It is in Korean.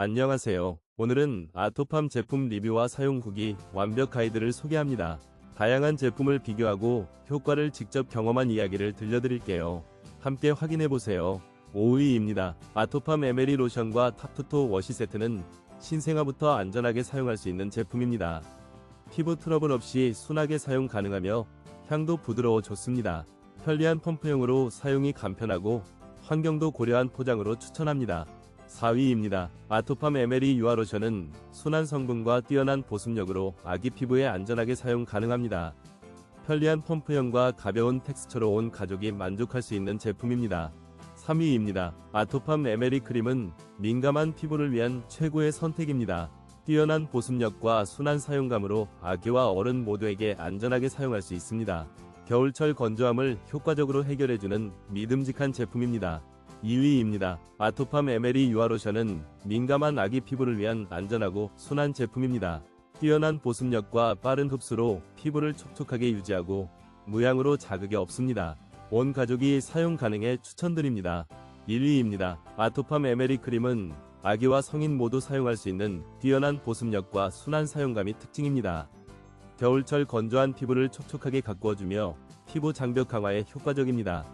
안녕하세요. 오늘은 아토팜 제품 리뷰와 사용 후기 완벽 가이드를 소개합니다. 다양한 제품을 비교하고 효과를 직접 경험한 이야기를 들려드릴게요. 함께 확인해보세요. 5위입니다. 아토팜 에메리 로션과 탑투토 워시 세트는 신생아부터 안전하게 사용할 수 있는 제품입니다. 피부 트러블 없이 순하게 사용 가능하며 향도 부드러워 좋습니다. 편리한 펌프용으로 사용이 간편하고 환경도 고려한 포장으로 추천합니다. 4위입니다. 아토팜 에메리 유아 로션은 순한 성분과 뛰어난 보습력으로 아기 피부에 안전하게 사용 가능합니다. 편리한 펌프형과 가벼운 텍스처로 온 가족이 만족할 수 있는 제품입니다. 3위입니다. 아토팜 에메리 크림은 민감한 피부를 위한 최고의 선택입니다. 뛰어난 보습력과 순한 사용감으로 아기와 어른 모두에게 안전하게 사용할 수 있습니다. 겨울철 건조함을 효과적으로 해결해주는 믿음직한 제품입니다. 2위입니다. 아토팜 에메리 유아로션은 민감한 아기 피부를 위한 안전하고 순한 제품입니다. 뛰어난 보습력과 빠른 흡수로 피부를 촉촉하게 유지하고 무향으로 자극이 없습니다. 온 가족이 사용 가능해 추천드립니다. 1위입니다. 아토팜 에메리 크림은 아기와 성인 모두 사용할 수 있는 뛰어난 보습력과 순한 사용감이 특징입니다. 겨울철 건조한 피부를 촉촉하게 가꾸어주며 피부 장벽 강화에 효과적입니다.